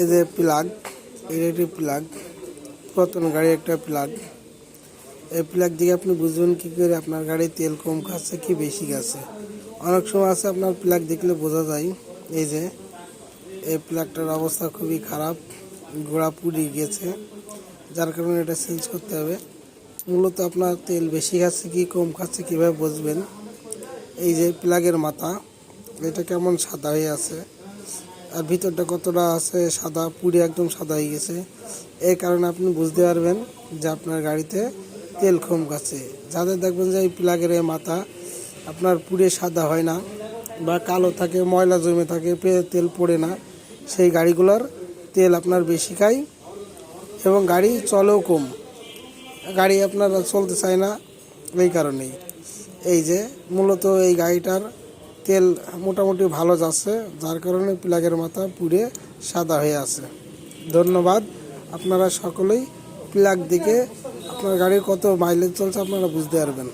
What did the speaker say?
এই যে প্লাগ এটা একটি প্লাগ পুরাতন গাড়ির একটা প্লাগ এই প্লাগ দিয়ে আপনি বুঝবেন কি করে আপনার গাড়ি তেল কম খাচ্ছে কি বেশি খাচ্ছে। অনেক সময় আছে আপনার প্লাগ দেখলে বোঝা যায়, এই যে, এই প্লাগটার অবস্থা খুবই খারাপ, গোড়া পুড়ে গেছে, যার কারণে এটা চেঞ্জ করতে হবে। মূলত আপনার তেল বেশি খাচ্ছে কি কম খাচ্ছে কীভাবে বুঝবেন? এই যে প্লাগের মাথা, এটা কেমন সাদা হয়ে আছে? আর ভিতরটা কতটা আছে, সাদা, পুড়ে একদম সাদা হয়ে গেছে। এই কারণে আপনি বুঝতে পারবেন যে আপনার গাড়িতে তেল কম খাচ্ছে যাদের দেখবেন যে এই প্লাগের মাথা, আপনার পুড়ে সাদা হয় না বা কালো থাকে, ময়লা জমে থাকে তেল পড়ে না, সেই গাড়িগুলোর তেল আপনার বেশি খায় এবং গাড়ি চলেও কম। গাড়ি আপনার চলতে চায় না, এই কারণেই। এই যে মূলত এই গাড়িটার তেল মোটামুটি ভালো যাচ্ছে, যার কারণে প্লাগের মাথা পুড়ে সাদা হয়ে আছে। ধন্যবাদ আপনারা সকলেই প্লাগ দিকে আপনার গাড়ির কত মাইলেজ চলছে আপনারা বুঝতে পারবেন।